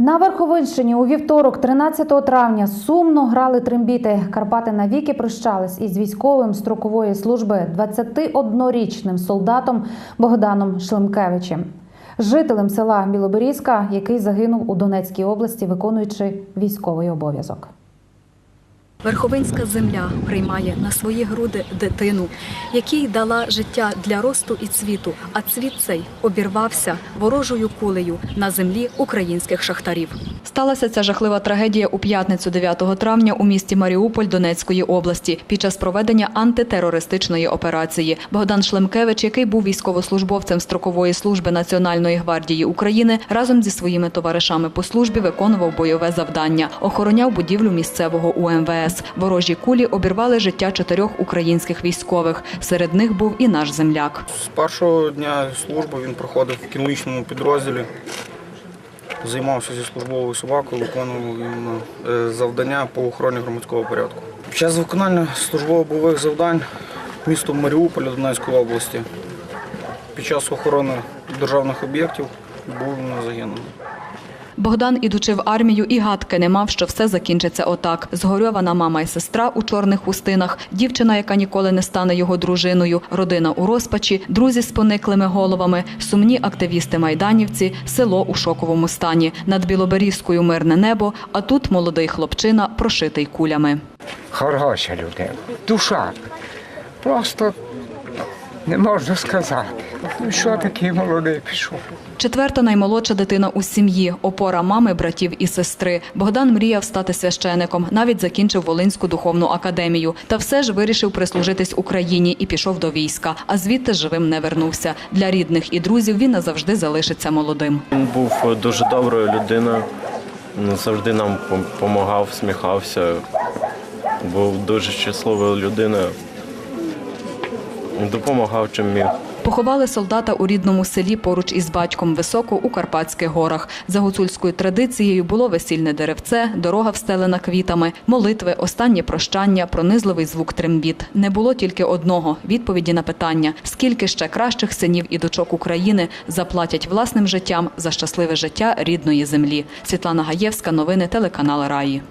На Верховинщині у вівторок, 13 травня, сумно грали трембіти. Карпати навіки прощались із військовим строкової служби 21-річним солдатом Богданом Шлемкевичем, жителем села Білоберізька, який загинув у Донецькій області, виконуючи військовий обов'язок. Верховинська земля приймає на свої груди дитину, якій дала життя для росту і цвіту, а цвіт цей обірвався ворожою кулею на землі українських шахтарів. Сталася ця жахлива трагедія у п'ятницю 9 травня у місті Маріуполь Донецької області під час проведення антитерористичної операції. Богдан Шлемкевич, який був військовослужбовцем строкової служби Національної гвардії України, разом зі своїми товаришами по службі виконував бойове завдання, охороняв будівлю місцевого УМВС. Ворожі кулі обірвали життя чотирьох українських військових. Серед них був і наш земляк. З першого дня служби він проходив в кінологічному підрозділі, займався зі службовою собакою, виконував е, завдання по охороні громадського порядку. Під час виконання службово-бойових завдань місто Маріуполя Донецької області під час охорони державних об'єктів був загинений. Богдан, ідучи в армію, і гадки не мав, що все закінчиться отак. Згорьована мама і сестра у чорних хустинах, дівчина, яка ніколи не стане його дружиною, родина у розпачі, друзі з пониклими головами, сумні активісти-майданівці, село у шоковому стані. Над Білоберізькою мирне небо, а тут молодий хлопчина, прошитий кулями. хороша людина, душа. Просто не можна сказати. Ну що такий молодий пішов? Четверта наймолодша дитина у сім'ї, опора мами, братів і сестри. Богдан мріяв стати священиком, навіть закінчив Волинську духовну академію. Та все ж вирішив прислужитись Україні і пішов до війська. А звідти живим не вернувся. Для рідних і друзів він назавжди залишиться молодим. Він був дуже доброю людиною, завжди нам допомагав, сміхався, був дуже щасливою людиною, допомагав чим міг. Поховали солдата у рідному селі поруч із батьком високо у Карпатських горах. За гуцульською традицією було весільне деревце, дорога встелена квітами, молитви, останнє прощання, пронизливий звук трембіт. Не було тільки одного відповіді на питання: скільки ще кращих синів і дочок України заплатять власним життям за щасливе життя рідної землі. Світлана Гаєвська, новини телеканал Раї.